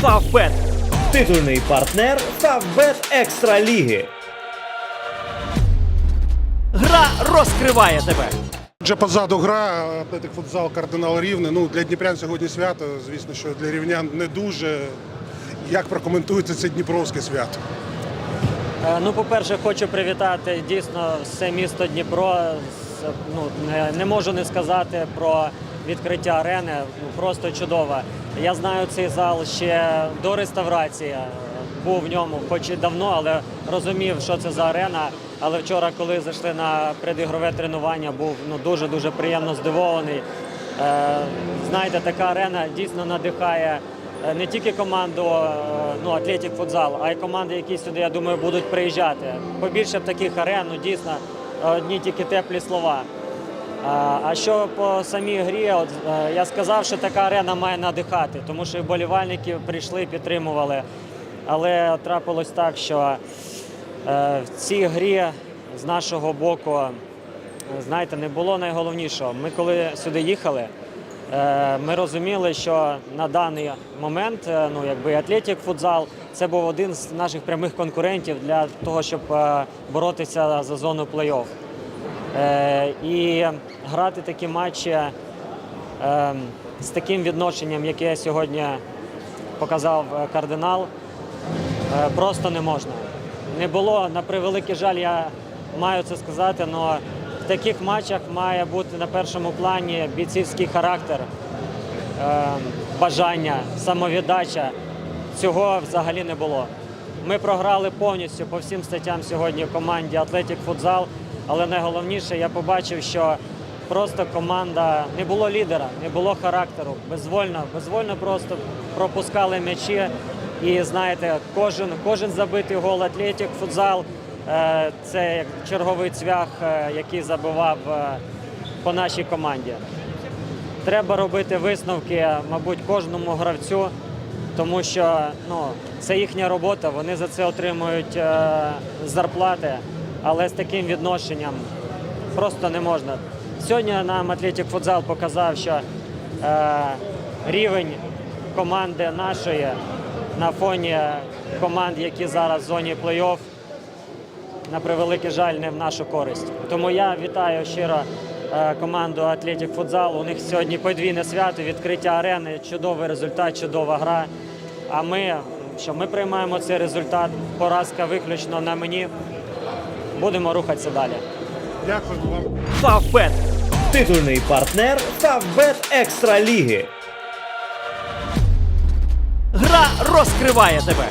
Фавбет. Титульний партнер Фавбет Екстра Ліги. Гра розкриває тебе. Вже позаду гра, атлетик футзал кардинал рівне. Ну для дніпрян сьогодні свято. Звісно, що для рівнян не дуже. Як прокоментуєте це Дніпровське свято? Е, Ну, по-перше, хочу привітати дійсно все місто Дніпро. Ну, не, не можу не сказати про відкриття арени. Ну, просто чудово. Я знаю цей зал ще до реставрації. Був в ньому, хоч і давно, але розумів, що це за арена. Але вчора, коли зайшли на предігрове тренування, був ну, дуже дуже приємно здивований. Е, знаєте, така арена дійсно надихає е, не тільки команду е, ну, Атлетік Футзал, а й команди, які сюди, я думаю, будуть приїжджати. Побільше б таких арен, ну дійсно одні тільки теплі слова. А, що по самій грі, от е, я сказав, що така арена має надихати, тому що вболівальники прийшли, підтримували. Але трапилось так, що е, в цій грі з нашого боку, знаєте, не було найголовнішого. Ми коли сюди їхали, е, ми розуміли, що на даний момент ну, якби Атлетік футзал це був один з наших прямих конкурентів для того, щоб боротися за зону плей-офф. Е, І грати такі матчі е, з таким відношенням, яке сьогодні показав е, кардинал, просто не можна. Не було, на превеликий жаль, я маю це сказати, але в таких матчах має бути на першому плані бійцівський характер, бажання, самовіддача. Цього взагалі не було. Ми програли повністю по всім статтям сьогодні в команді Атлетік Футзал, але найголовніше я побачив, що просто команда не було лідера, не було характеру. Безвольно, безвольно просто пропускали м'ячі. І знаєте, кожен, кожен забитий гол Атлетік Футзал е, це як черговий цвях, е, який забивав е, по нашій команді. Треба робити висновки, мабуть, кожному гравцю, тому що ну, це їхня робота, вони за це отримують зарплати, але з таким відношенням просто не можна. Сьогодні нам Атлетік Футзал показав, що е, рівень команди нашої на фоні команд, які зараз в зоні плей-офф, на превеликий жаль, не в нашу користь. Тому я вітаю щиро е, команду Атлетік Футзал. У них сьогодні подвійне свято, відкриття арени, чудовий результат, чудова гра. А ми, що ми приймаємо цей результат, поразка виключно на мені. Будемо рухатися далі. Дякую вам. Фавбет. Титульний партнер Фавбет Екстра Ліги. Гра розкриває тебе.